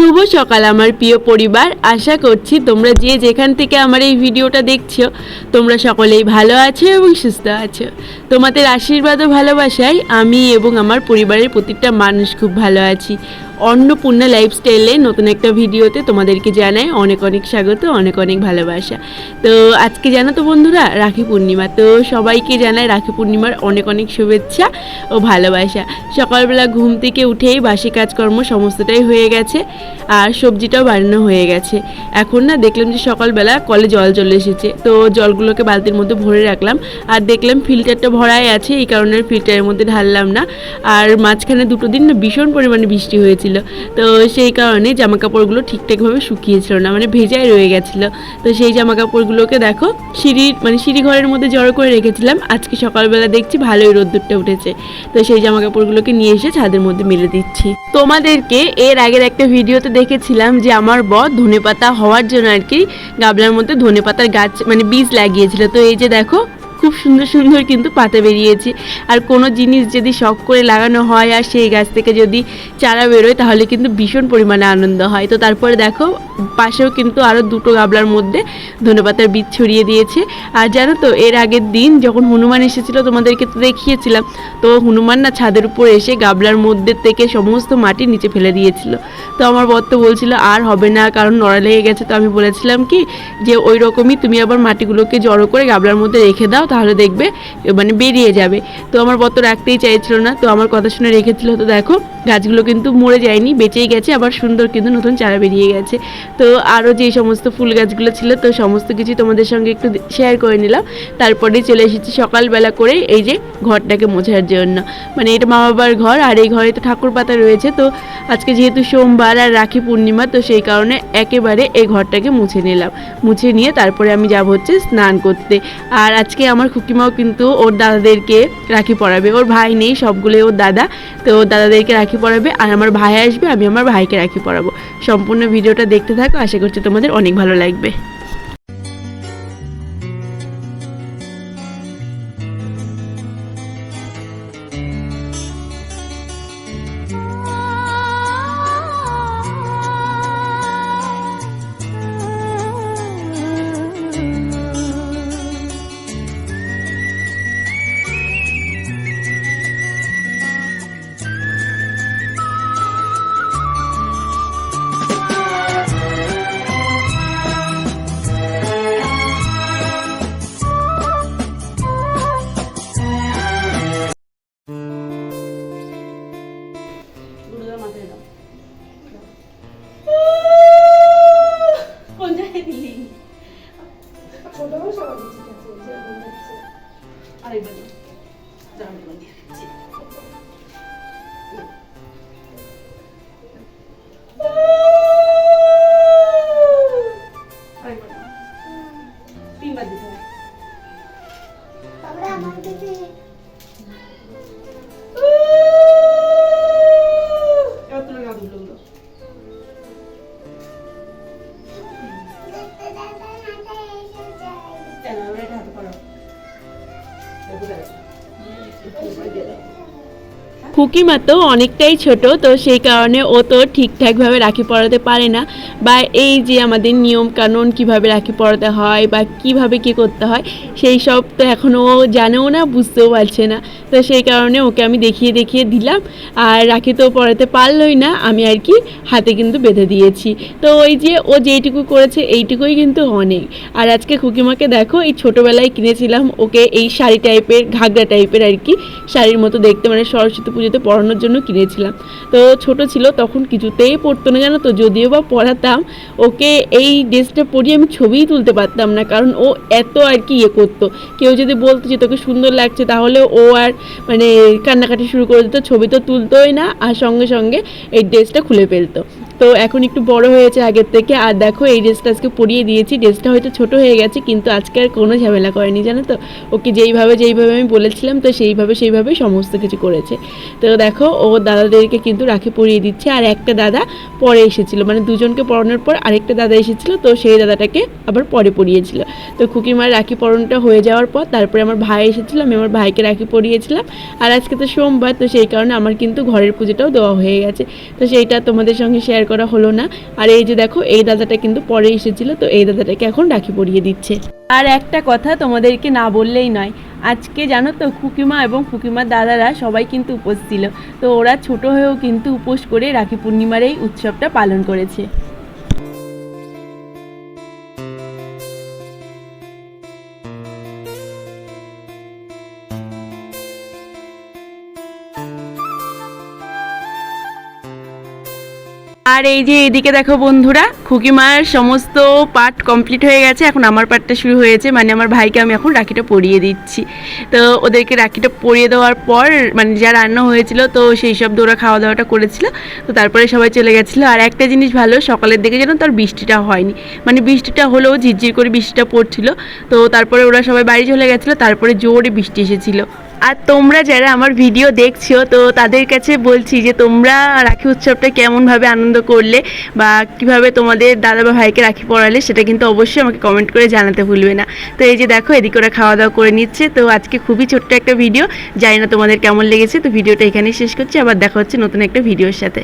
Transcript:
শুভ সকাল আমার প্রিয় পরিবার। আশা করছি তোমরা যে যেখান থেকে আমার এই ভিডিওটা দেখছ, তোমরা সকলেই ভালো আছো এবং সুস্থ আছো। তোমাদের আশীর্বাদ ও ভালোবাসায় আমি এবং আমার পরিবারের প্রতিটা মানুষ খুব ভালো আছি। অন্নপূর্ণা লাইফস্টাইলে নতুন একটা ভিডিওতে তোমাদেরকে জানাই অনেক অনেক স্বাগত, অনেক অনেক ভালোবাসা। তো আজকে জানো তো বন্ধুরা, রাখি পূর্ণিমা। তো সবাইকে জানাই রাখি পূর্ণিমার অনেক অনেক শুভেচ্ছা ও ভালোবাসা। সকালবেলা ঘুম থেকে উঠেই বাসি কাজকর্ম সমস্তটাই হয়ে গেছে আর সবজিটাও বানানো হয়ে গেছে। এখন না দেখলাম যে সকালবেলা কলে জল চলে এসেছে। তো জলগুলোকে বালতির মধ্যে ভরে রাখলাম আর দেখলাম ফিল্টারটা ভরাই আছে, এই কারণে ফিল্টারের মধ্যে ঢাললাম না। আর মাঝখানে দুটো দিন না ভীষণ পরিমাণে বৃষ্টি হয়েছিল। তো সেই কারণে জামা কাপড়গুলো ঠিকঠাকভাবে শুকিয়েছিল না মানে ভেজাই রয়ে গেছিল। তো সেই জামা কাপড়গুলোকে দেখো, সিঁড়ির মানে সিঁড়ি ঘরের মধ্যে জড়ো করে রেখেছিলাম। আজকে সকালবেলা দেখছি ভালোই রোদ্দুরটা উঠেছে। তো সেই জামা কাপড়গুলোকে নিয়ে এসে ছাদের মধ্যে মেলে দিচ্ছি। তোমাদেরকে এর আগের একটা ভিডিওতে দেখেছিলাম যে আমার বর ধনেপাতা হওয়ার জন্য আর কি গাবলার মধ্যে ধনেপাতার গাছ মানে বীজ লাগিয়েছিল। তো এই যে দেখো খুব সুন্দর সুন্দর কিন্তু পাতা বেরিয়েছে। আর কোনো জিনিস যদি শখ করে লাগানো হয় আর সেই গাছ থেকে যদি চারা বেরোয় তাহলে কিন্তু ভীষণ পরিমাণে আনন্দ হয়। তো তারপরে দেখো পাশেও কিন্তু আরও দুটো গাবলার মধ্যে ধনেপাতার বীজ ছড়িয়ে দিয়েছে। আর জানো তো, এর আগের দিন যখন হনুমান এসেছিল, তোমাদেরকে তো দেখিয়েছিলাম, তো হনুমান না ছাদের উপর এসে গাবলার মধ্যে থেকে সমস্ত মাটি নিচে ফেলে দিয়েছিল। তো আমার বর তো বলছিল, আর হবে না, কারণ নড়া লেগে গেছে। তো আমি বলেছিলাম কি, যে ওই রকমই তুমি আবার মাটিগুলোকে জড়ো করে গাবলার মধ্যে রেখে দাও, তাহলে দেখবে মানে বেরিয়ে যাবে। তো আমার বর তো রাখতেই চাইছিল না, তো আমার কথা শুনে রেখেছিল, তো দেখো গাছগুলো কিন্তু মরে যায়নি, বেঁচেই গেছে, আবার সুন্দর কিন্তু নতুন চারা বেরিয়ে গেছে। তো আরও যে সমস্ত ফুল গাছগুলো ছিল, তো সমস্ত কিছু তোমাদের সঙ্গে একটু শেয়ার করে নিলাম। তারপরে চলে এসেছি সকালবেলা করে এই যে ঘরটাকে মোছার জন্য। মানে এটা মা বাবার ঘর, আর এই ঘরে তো ঠাকুর পাতা রয়েছে। তো আজকে যেহেতু সোমবার আর রাখি পূর্ণিমা, তো সেই কারণে একেবারে এই ঘরটাকে মুছে নিলাম। মুছে নিয়ে তারপরে আমি যাব হচ্ছে স্নান করতে। আর আজকে আমার খুকিমাও কিন্তু ওর দাদাদেরকে রাখি পরাবে। ওর ভাই নেই, সবগুলোই ওর দাদা। তো ওর দাদাদেরকে রাখি পরাবে আর আমার ভাই আসবে, আমি আমার ভাইকে রাখি পড়াবো সম্পূর্ণ ভিডিওটা দেখতে থাকো, আশা করছি তোমাদের অনেক ভালো লাগবে। কেন? এবার এটা হাতে করো। খুকিমা তো অনেকটাই ছোট, তো সেই কারণে ও তো ঠিকঠাকভাবে রাখি পরাতে পারে না। বা এই যে আমাদের নিয়ম কানুন কীভাবে রাখি পরাতে হয় বা কীভাবে কি করতে হয়, সেই সব তো এখনও ও জানেও না, বুঝতেও পারছে না। তো সেই কারণে ওকে আমি দেখিয়ে দেখিয়ে দিলাম, আর রাখি তো পড়াতে পারলোই না, আমি আর কি হাতে কিন্তু বেঁধে দিয়েছি। তো ওই যে ও যেইটুকু করেছে, এইটুকুই কিন্তু অনেক। আর আজকে খুকিমাকে দেখো, এই ছোটোবেলায় কিনেছিলাম ওকে এই শাড়ি টাইপের ঘাগরা টাইপের আর কি শাড়ির মতো দেখতে মানে সরস্বতী পুজোতে পড়ানোর জন্য কিনেছিলাম। তো ছোট ছিল, তখন কিছুতেই পড়তো না, জানো তো? যদিও বা পড়াতাম, ওকে এই ড্রেসটা পরিয়ে আমি ছবিই তুলতে পারতাম না, কারণ ও এত আর কি ইয়ে করতো। কেউ যদি বলতো যে, তোকে সুন্দর লাগছে, তাহলে ও আর মানে কান্নাকাটি শুরু করে দিত, ছবি তো তুলতোই না, আর সঙ্গে সঙ্গে এই ড্রেসটা খুলে ফেলতো। তো এখন একটু বড় হয়েছে আগের থেকে, আর দেখো এই ড্রেসটা আজকে পরিয়ে দিয়েছি, ড্রেসটা হয়তো ছোট হয়ে গেছে, কিন্তু আজকে আর কোনো ঝামেলা করেনি, জানো তো? ওকে যেইভাবে যেইভাবে আমি বলেছিলাম, তো সেইভাবে সেইভাবে সমস্ত কিছু করেছে। তো দেখো, ও দাদাদেরকে কিন্তু রাখি পরিয়ে দিচ্ছে, আর একটা দাদা পরে এসেছিল। মানে দুজনকে পরানোর পর আরেকটা দাদা এসেছিল, তো সেই দাদাটাকে আবার পরে পরিয়েছিল। তো খুকিমার রাখি পরনটা হয়ে যাওয়ার পর তারপরে আমার ভাই এসেছিল, আমি আমার ভাইকে রাখি পরিয়েছিলাম। আর আজকে তো সোমবার, তো সেই কারণে আমার কিন্তু ঘরের পুজোটাও দেওয়া হয়ে গেছে। তো সেইটা তোমাদের সঙ্গে শেয়ার করা হলো না। আর এই যে দেখো, এই দাদাটা কিন্তু পরে এসেছিল, তো এই দাদাটাকে এখন রাখি পরিয়ে দিচ্ছে। আর একটা কথা তোমাদেরকে না বললেই নয় আজকে জানো তো খুকিমা এবং খুকিমার দাদারা সবাই কিন্তু উপোস ছিল। তো ওরা ছোট হয়েও কিন্তু উপোস করে রাখি পূর্ণিমার এই উৎসবটা পালন করেছে। আর এই যে এদিকে দেখো বন্ধুরা খুকিমার সমস্ত পার্ট কমপ্লিট হয়ে গেছে। এখন আমার পার্টটা শুরু হয়েছে মানে আমার ভাইকে আমি এখন রাখিটা পরিয়ে দিচ্ছি। তো ওদেরকে রাখিটা পরিয়ে দেওয়ার পর মানে যা রান্না হয়েছিল, তো সেই সব ওরা খাওয়া দাওয়াটা করেছিল। তো তারপরে সবাই চলে গেছিল। আর একটা জিনিস ভালো, সকালের দিকে যেন তার বৃষ্টিটা হয়নি। মানে বৃষ্টিটা হলেও ঝিরঝির করে বৃষ্টিটা পড়ছিল। তো তারপরে ওরা সবাই বাড়ি চলে গেছিল, তারপরে জোরে বৃষ্টি এসেছিল। আর তোমরা যারা আমার ভিডিও দেখছ, তো তাদের কাছে বলছি যে তোমরা রাখি উৎসবটা কেমনভাবে আনন্দ করলে বা কীভাবে তোমাদের দাদা বা ভাইকে রাখি পড়ালে সেটা কিন্তু অবশ্যই আমাকে কমেন্ট করে জানাতে ভুলবে না। তো এই যে দেখো, এদিকে ওরা খাওয়া দাওয়া করে নিচ্ছে। তো আজকে খুবই ছোট্ট একটা ভিডিও জানি না তোমাদের কেমন লেগেছে। তো ভিডিওটা এখানেই শেষ করছি। আবার দেখা হচ্ছে নতুন একটা ভিডিওর সাথে।